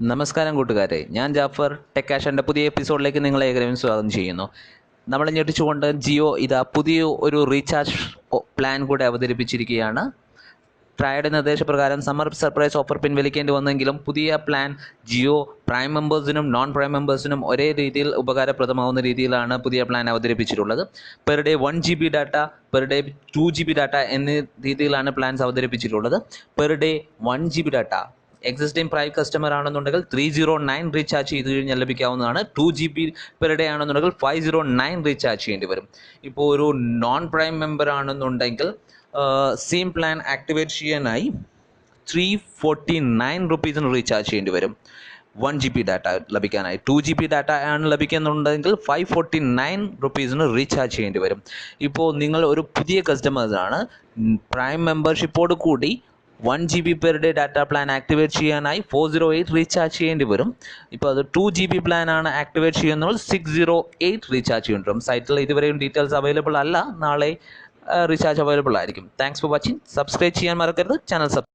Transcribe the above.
നമസ്കാരം കൂട്ടുകാരെ. ഞാൻ ജാഫർ. ടെക് ആഷന്റെ പുതിയ എപ്പിസോഡിലേക്ക് നിങ്ങളെ ഏകദേശം സ്വാഗതം ചെയ്യുന്നു. നമ്മളെ ഞെട്ടിച്ചുകൊണ്ട് ജിയോ ഇതാ പുതിയ ഒരു റീചാർജ് പ്ലാൻ കൂടെ അവതരിപ്പിച്ചിരിക്കുകയാണ്. ട്രയഡ് നിർദ്ദേശപ്രകാരം സമ്മർ സർപ്രൈസ് ഓഫർ പിൻവലിക്കേണ്ടി വന്നെങ്കിലും പുതിയ പ്ലാൻ ജിയോ പ്രൈം മെമ്പേഴ്സിനും നോൺ പ്രൈം മെമ്പേഴ്സിനും ഒരേ രീതിയിൽ ഉപകാരപ്രദമാവുന്ന രീതിയിലാണ് പുതിയ plan അവതരിപ്പിച്ചിട്ടുള്ളത്. Per day one G B data per day two G B data എന്നീ രീതിയിലാണ് plans അവതരിപ്പിച്ചിട്ടുള്ളത്. Per day one G B data existing prime customer ആണെന്നുണ്ടെങ്കിൽ ത്രീ സീറോ നയൻ റീചാർജ് ചെയ്ത് കഴിഞ്ഞാൽ ലഭിക്കാവുന്നതാണ്. Two G B per day ആണെന്നുണ്ടെങ്കിൽ five zero nine recharge ചെയ്യേണ്ടി വരും. ഇപ്പോൾ ഒരു നോൺ പ്രൈം മെമ്പർ ആണെന്നുണ്ടെങ്കിൽ സെയിം പ്ലാൻ ആക്ടിവേറ്റ് ചെയ്യാനായി ത്രീ ഫോർട്ടി നയൻ റുപ്പീസിന് റീചാർജ് ചെയ്യേണ്ടി വരും. വൺ ജി ബി ഡാറ്റ ലഭിക്കാനായി. ടു ജി ബി ഡാറ്റ ആണ് ലഭിക്കുന്നുണ്ടെങ്കിൽ ഫൈവ് ഫോർട്ടി നയൻ റുപ്പീസിന് റീചാർജ് ചെയ്യേണ്ടി വരും. ഇപ്പോൾ നിങ്ങൾ ഒരു പുതിയ കസ്റ്റമേഴ്സാണ് പ്രൈം മെമ്പർഷിപ്പോട് കൂടി one G B per day data plan activate ചെയ്യാനായി ഫോർ സീറോ എയ്റ്റ് റീചാർജ് ചെയ്യേണ്ടി വരും. ഇപ്പോൾ അത് ടു ജി ബി പ്ലാൻ ആണ് ആക്ടിവേറ്റ് ചെയ്യുന്നത്. സിക്സ് സീറോ എയ്റ്റ് റീചാർജ് ചെയ്യേണ്ടി വരും. സൈറ്റിൽ ഇതുവരെയും ഡീറ്റെയിൽസ് അവൈലബിൾ അല്ല. നാളെ റീചാർജ് അവൈലബിൾ ആയിരിക്കും. താങ്ക്സ് ഫോർ വാച്ചിങ് സബ്സ്ക്രൈബ് ചെയ്യാൻ മറക്കരുത്. Channel sub